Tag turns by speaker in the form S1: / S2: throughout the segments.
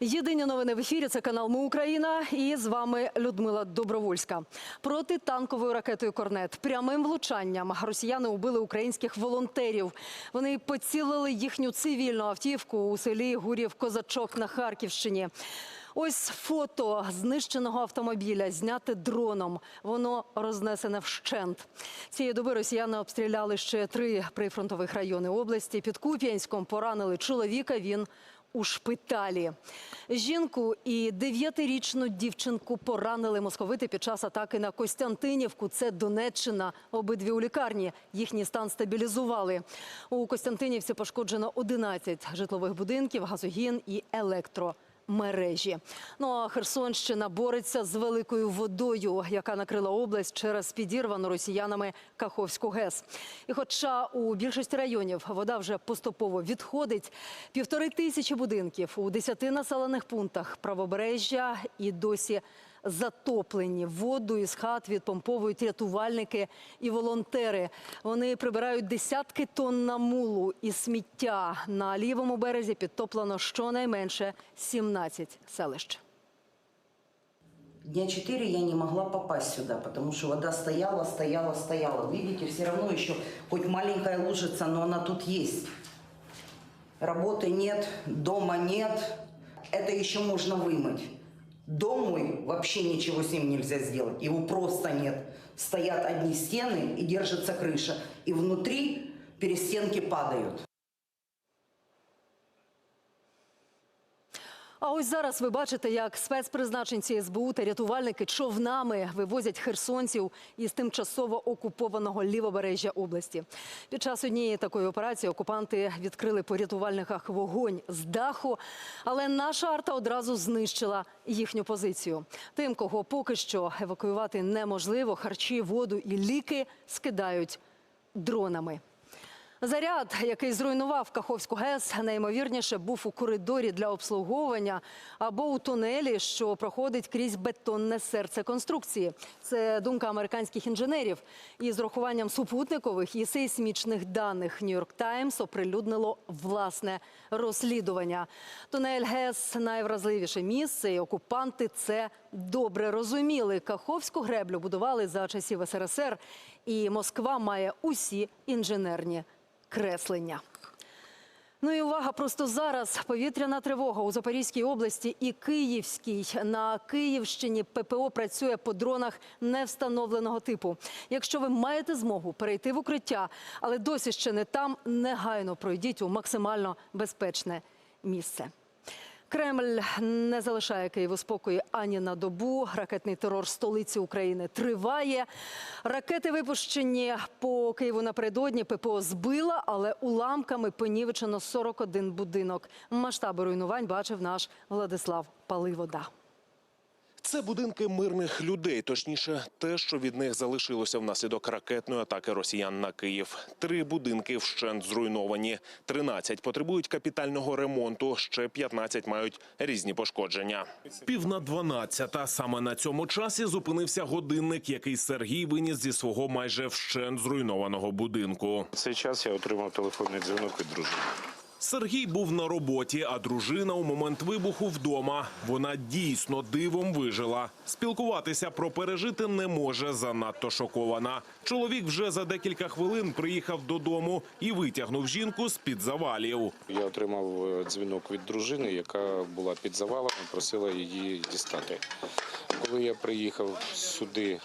S1: Єдині новини в ефірі. Це канал Ми Україна. І з вами Людмила Добровольська. Протитанковою ракетою Корнет прямим влучанням росіяни убили українських волонтерів. Вони поцілили їхню цивільну автівку у селі Гурів Козачок на Харківщині. Ось фото знищеного автомобіля зняте дроном. Воно рознесене вщент. Цієї доби росіяни обстріляли ще три прифронтових райони області. Під Куп'янськом поранили чоловіка. Він у шпиталі. Жінку і дев'ятирічну дівчинку поранили московити під час атаки на Костянтинівку. Це Донеччина. Обидві у лікарні. Їхній стан стабілізували. У Костянтинівці пошкоджено 11 житлових будинків, газогін і електро. Мережі. Ну а Херсонщина бореться з великою водою, яка накрила область через підірвану росіянами Каховську ГЕС. І хоча у більшості районів вода вже поступово відходить, півтори тисячі будинків у десяти населених пунктах правобережжя і досі затоплені. Воду із хат відпомповують рятувальники і волонтери. Вони прибирають десятки тонн намулу і сміття. На лівому березі підтоплено щонайменше 17 селищ.
S2: Дня четыре я не могла попасть сюда, потому что вода стояла, стояла, стояла. Видите, все равно еще хоть маленькая лужица, но она тут есть. Работы нет, дома нет. Это еще можно вымыть. Дом мой, вообще ничего с ним нельзя сделать. Его просто нет. Стоят одни стены и держится крыша. И внутри перестенки падают.
S1: А ось зараз ви бачите, як спецпризначенці СБУ та рятувальники човнами вивозять херсонців із тимчасово окупованого лівобережжя області. Під час однієї такої операції окупанти відкрили по рятувальниках вогонь з даху, але наша арта одразу знищила їхню позицію. Тим, кого поки що евакуювати неможливо, харчі, воду і ліки скидають дронами. Заряд, який зруйнував Каховську ГЕС, найімовірніше був у коридорі для обслуговування або у тунелі, що проходить крізь бетонне серце конструкції. Це думка американських інженерів. І з урахуванням супутникових і сейсмічних даних Нью-Йорк Таймс оприлюднило власне розслідування. Тунель ГЕС найвразливіше місце, і окупанти це добре розуміли. Каховську греблю будували за часів СРСР, і Москва має усі інженерні креслення. Ну і увага, просто зараз повітряна тривога у Запорізькій області і Київській. На Київщині ППО працює по дронах невстановленого типу. Якщо ви маєте змогу перейти в укриття, але досі ще не там, негайно пройдіть у максимально безпечне місце. Кремль не залишає Києву спокою ані на добу. Ракетний терор столиці України триває. Ракети випущені по Києву напередодні. ППО збила, але уламками понівечено 41 будинок. Масштаби руйнувань бачив наш Владислав Паливода.
S3: Це будинки мирних людей, точніше, те, що від них залишилося внаслідок ракетної атаки росіян на Київ. Три будинки вщент зруйновані, 13 потребують капітального ремонту, ще 15 мають різні пошкодження. Пів на 12, саме на цьому часі зупинився годинник, який Сергій виніс зі свого майже вщент зруйнованого будинку.
S4: Цей час я отримав телефонний дзвінок від дружини.
S3: Сергій був на роботі, а дружина у момент вибуху вдома. Вона дійсно дивом вижила. Спілкуватися про пережити не може, занадто шокована. Чоловік вже за декілька хвилин приїхав додому і витягнув жінку з під завалів.
S4: Я отримав е, дзвінок від дружини, яка була під завалами, просила її дістати. Коли я приїхав сюди,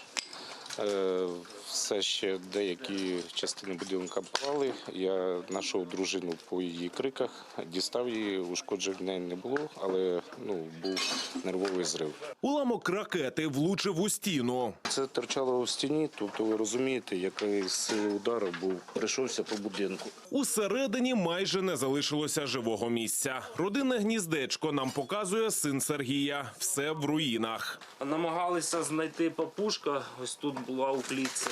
S4: е, все ще деякі частини будинка пали. Я знайшов дружину по її криках, дістав її, ушкоджень в неї не було, але ну, був нервовий зрив.
S3: Уламок ракети влучив у стіну.
S4: Це торчало у стіні, тобто ви розумієте, який сили удару був. Прийшовся по будинку.
S3: Усередині майже не залишилося живого місця. Родинне гніздечко нам показує син Сергія. Все в руїнах.
S5: Намагалися знайти папушка, ось тут була у клітці.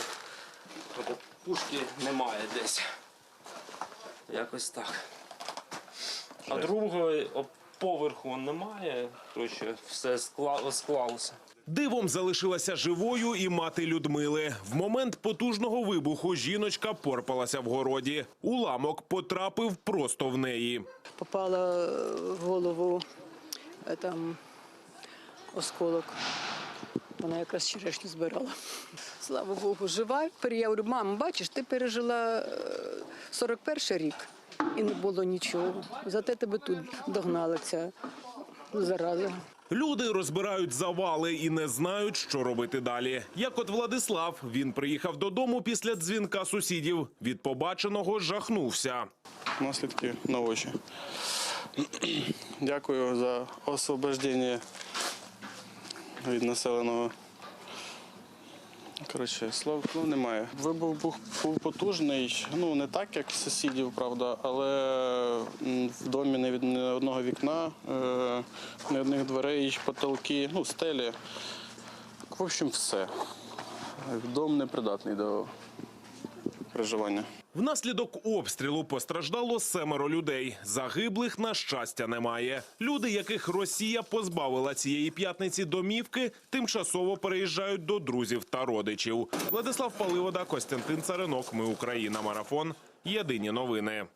S5: Тобто Пушки немає десь. Якось так. А другого поверху немає, коротше, все склалося.
S3: Дивом залишилася живою і мати Людмили. В момент потужного вибуху жіночка порпалася в городі. Уламок потрапив просто в неї.
S6: попала в голову е, там осколок. Вона якраз черешню збирала. Слава Богу, жива. Тепер я говорю, мам, бачиш, ти пережила е, 41 рік і не було нічого. Зате тебе тут догнала ця зараза.
S3: Люди розбирають завали і не знають, що робити далі. Як от Владислав, він приїхав додому після дзвінка сусідів. Від побаченого жахнувся.
S7: наслідки на очі. Дякую за освобождення від населеного. Коротше, слов, слов немає. Вибух був, був потужний, ну не так, як сусідів, правда, але в домі не від не одного вікна, е, не одних дверей, потолки, ну, стелі. В общем, все. Дом непридатний до проживання.
S3: Внаслідок обстрілу постраждало семеро людей. Загиблих, на щастя, немає. Люди, яких Росія позбавила цієї п'ятниці домівки, тимчасово переїжджають до друзів та родичів. Владислав Паливода, Костянтин Царинок. Ми Україна. Марафон. Єдині новини.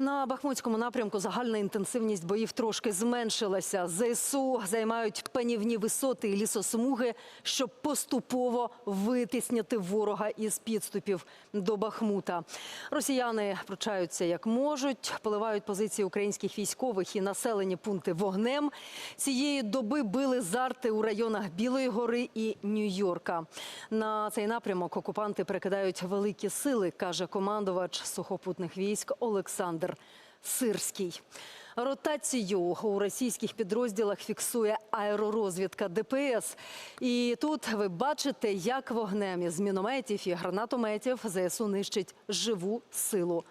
S1: На Бахмутському напрямку загальна інтенсивність боїв трошки зменшилася. ЗСУ займають панівні висоти і лісосмуги, щоб поступово витисняти ворога із підступів до Бахмута. Росіяни пручаються як можуть, поливають позиції українських військових і населені пункти вогнем. Цієї доби били зарти у районах Білої гори і Нью-Йорка. На цей напрямок окупанти перекидають великі сили, каже командувач сухопутних військ Олександр Сирський. Ротацію у російських підрозділах фіксує аеророзвідка ДПС. І тут ви бачите, як вогнем із мінометів і гранатометів ЗСУ нищить живу силу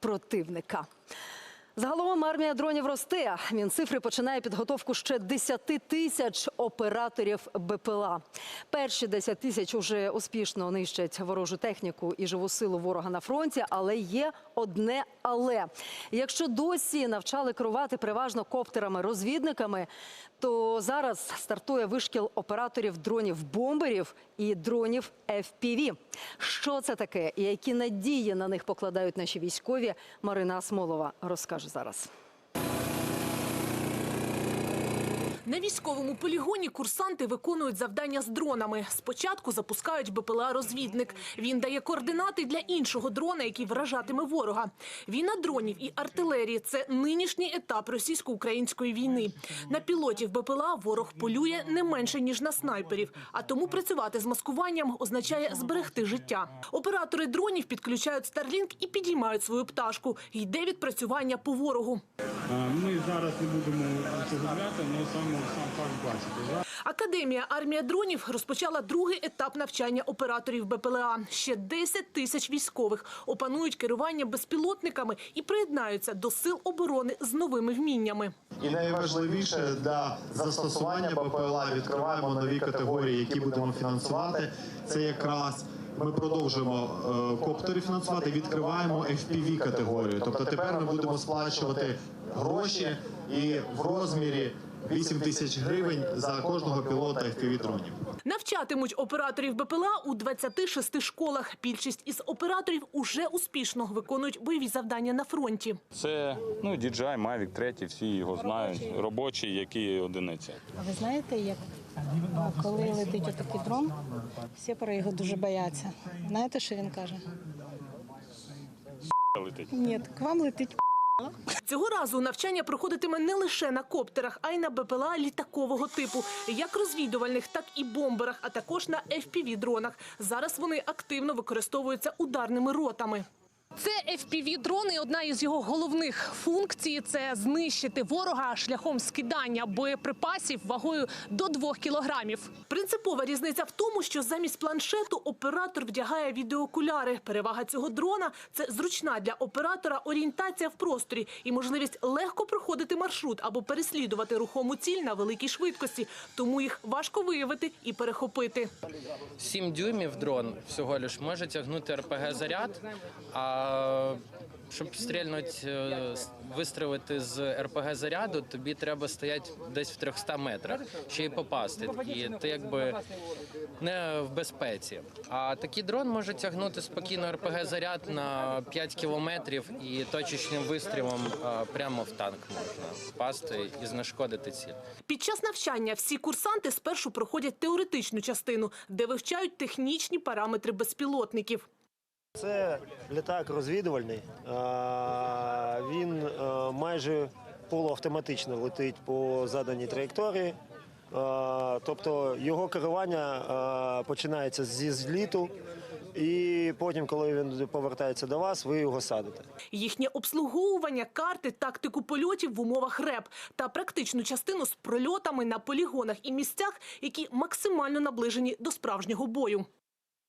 S1: противника. Загалом армія дронів росте. Мінцифри починає підготовку ще 10 тисяч операторів БПЛА. Перші 10 тисяч уже успішно нищать ворожу техніку і живу силу ворога на фронті. Але є одне але. Якщо досі навчали керувати переважно коптерами-розвідниками, то зараз стартує вишкіл операторів дронів-бомберів і дронів FPV. Що це таке і які надії на них покладають наші військові? Марина Смолова розкаже зараз.
S8: На військовому полігоні курсанти виконують завдання з дронами. Спочатку запускають БПЛА-розвідник. Він дає координати для іншого дрона, який вражатиме ворога. Війна дронів і артилерії – це нинішній етап російсько-української війни. На пілотів БПЛА ворог полює не менше, ніж на снайперів. А тому працювати з маскуванням означає зберегти життя. Оператори дронів підключають Starlink і підіймають свою пташку. Йде відпрацювання по ворогу.
S9: Ми зараз не будемо але саме
S8: Академія армія дронів розпочала другий етап навчання операторів БПЛА. Ще 10 тисяч військових опанують керування безпілотниками і приєднаються до сил оборони з новими вміннями.
S10: І найважливіше для застосування БПЛА відкриваємо нові категорії, які будемо фінансувати. Це якраз ми продовжуємо е, коптери фінансувати, відкриваємо FPV категорію. Тобто тепер ми будемо сплачувати гроші і в розмірі 8 тисяч гривень за кожного пілота FPV дронів.
S8: Навчатимуть операторів БПЛА у 26 школах. Більшість із операторів уже успішно виконують бойові завдання на фронті.
S11: Це ну DJI, Mavic 3, всі його знають. Робочий, які одиниці.
S12: А ви знаєте, як коли летить отакий дрон, всі про його дуже бояться. Знаєте, що він каже?
S11: Летить.
S12: Ні, к вам летить.
S8: Цього разу навчання проходитиме не лише на коптерах, а й на БПЛА літакового типу, як розвідувальних, так і бомберах, а також на FPV-дронах. Зараз вони активно використовуються ударними ротами. Це FPV-дрон і одна із його головних функцій – це знищити ворога шляхом скидання боєприпасів вагою до 2 кілограмів. Принципова різниця в тому, що замість планшету оператор вдягає відеоокуляри. Перевага цього дрона – це зручна для оператора орієнтація в просторі і можливість легко проходити маршрут або переслідувати рухому ціль на великій швидкості. Тому їх важко виявити і перехопити.
S13: 7 дюймів дрон всього лиш може тягнути РПГ заряд, а щоб стрільнути, е, вистрілити з РПГ заряду, тобі треба стояти десь в 300 метрах, ще й попасти. І ти якби не в безпеці. А такий дрон може тягнути спокійно РПГ заряд на 5 кілометрів і точечним вистрілом прямо в танк можна впасти і знешкодити ціль.
S8: Під час навчання всі курсанти спершу проходять теоретичну частину, де вивчають технічні параметри безпілотників.
S14: Це літак розвідувальний. Він е, майже полуавтоматично летить по заданій траєкторії. Тобто його керування починається зі зліту, і потім, коли він повертається до вас, ви його садите.
S8: Їхнє обслуговування, карти, тактику польотів в умовах РЕП та практичну частину з прольотами на полігонах і місцях, які максимально наближені до справжнього бою.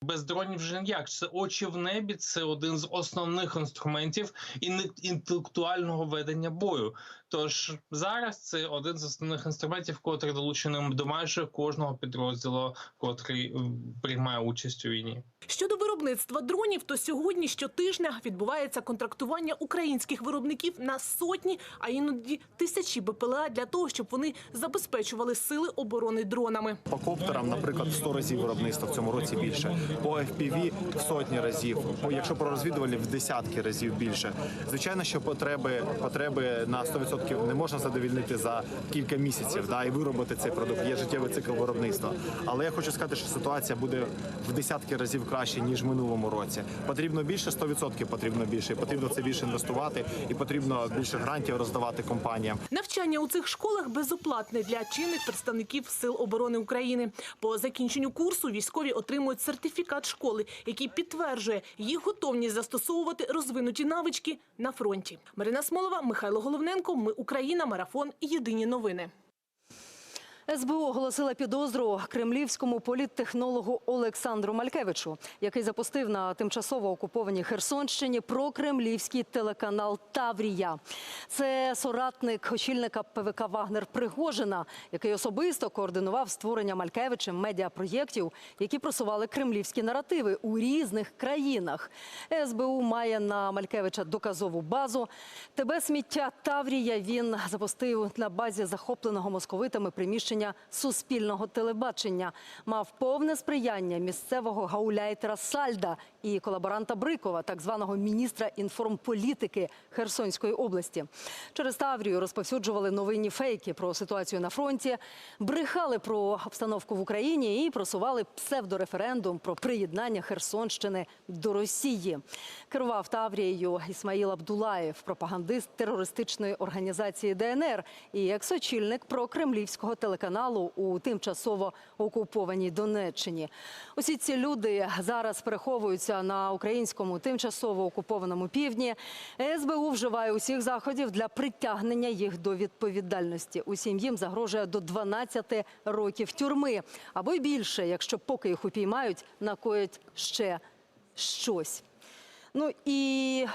S15: Без дронів вже ніяк. Це очі в небі, це один з основних інструментів ін- інтелектуального ведення бою. Тож зараз це один з основних інструментів, котрий долучений до майже кожного підрозділу, котрий приймає участь у війні.
S8: Щодо виробництва дронів, то сьогодні щотижня відбувається контрактування українських виробників на сотні, а іноді тисячі БПЛА для того, щоб вони забезпечували сили оборони дронами.
S16: По коптерам, наприклад, в 100 разів виробництва в цьому році більше. По FPV в сотні разів. По- Якщо про розвідувальні, в десятки разів більше. Звичайно, що потреби, потреби на 100% не можна задовільнити за кілька місяців, да, і виробити цей продукт. Є життєвий цикл виробництва. Але я хочу сказати, що ситуація буде в десятки разів краще ніж в минулому році. Потрібно більше 100% потрібно більше. Потрібно це більше інвестувати, і потрібно більше грантів роздавати компаніям.
S8: Навчання у цих школах безоплатне для чинних представників Сил оборони України. По закінченню курсу військові отримують сертифікат школи, який підтверджує їх готовність застосовувати розвинуті навички на фронті. Марина Смолова, Михайло Головненко. Ми Україна. Марафон. Єдині новини.
S1: СБУ оголосила підозру кремлівському політтехнологу Олександру Малькевичу, який запустив на тимчасово окупованій Херсонщині прокремлівський телеканал Таврія. Це соратник очільника ПВК Вагнер Пригожина, який особисто координував створення Малькевичем медіапроєктів, які просували кремлівські наративи у різних країнах. СБУ має на Малькевича доказову базу. ТБ сміття Таврія він запустив на базі захопленого московитами приміщення суспільного телебачення. Мав повне сприяння місцевого гауляйтера Сальда і колаборанта Брикова, так званого міністра інформполітики Херсонської області. Через Таврію розповсюджували новинні фейки про ситуацію на фронті, брехали про обстановку в Україні і просували псевдореферендум про приєднання Херсонщини до Росії. Керував Таврією Ісмаїл Абдулаєв, пропагандист терористичної організації ДНР і екс-очільник прокремлівського телеканалу у тимчасово окупованій Донеччині. Усі ці люди зараз переховуються на українському тимчасово окупованому півдні. СБУ вживає усіх заходів для притягнення їх до відповідальності. Усім їм загрожує до 12 років тюрми або й більше, якщо поки їх упіймають, накоять ще щось. Ну і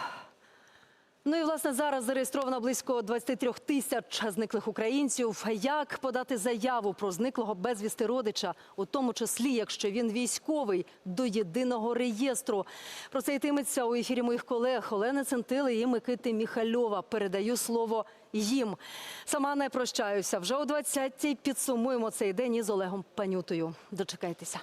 S1: Ну і власне зараз зареєстровано близько 23 тисяч зниклих українців. Як подати заяву про зниклого безвісти родича, у тому числі, якщо він військовий, до єдиного реєстру? Про це йтиметься у ефірі моїх колег Олени Центили і Микити Міхальова. Передаю слово їм. Сама не прощаюся. Вже о 20-й підсумуємо цей день із Олегом Панютою. Дочекайтеся.